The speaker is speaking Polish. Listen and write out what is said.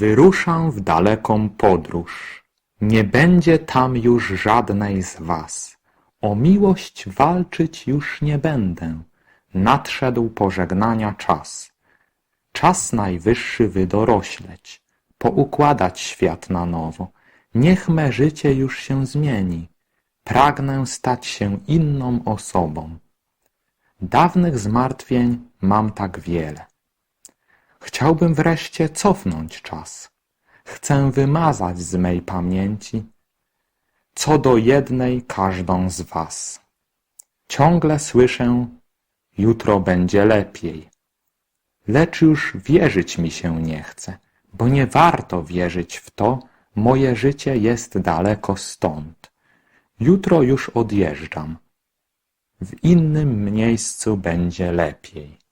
Wyruszam w daleką podróż. Nie będzie tam już żadnej z was. O miłość walczyć już nie będę. Nadszedł pożegnania czas. Czas najwyższy wydorośleć, poukładać świat na nowo. Niech me życie już się zmieni. Pragnę stać się inną osobą. Dawnych zmartwień mam tak wiele. Chciałbym wreszcie cofnąć czas. Chcę wymazać z mej pamięci co do jednej każdą z was. Ciągle słyszę, jutro będzie lepiej. Lecz już wierzyć mi się nie chce, bo nie warto wierzyć w to, moje życie jest daleko stąd. Jutro już odjeżdżam. W innym miejscu będzie lepiej.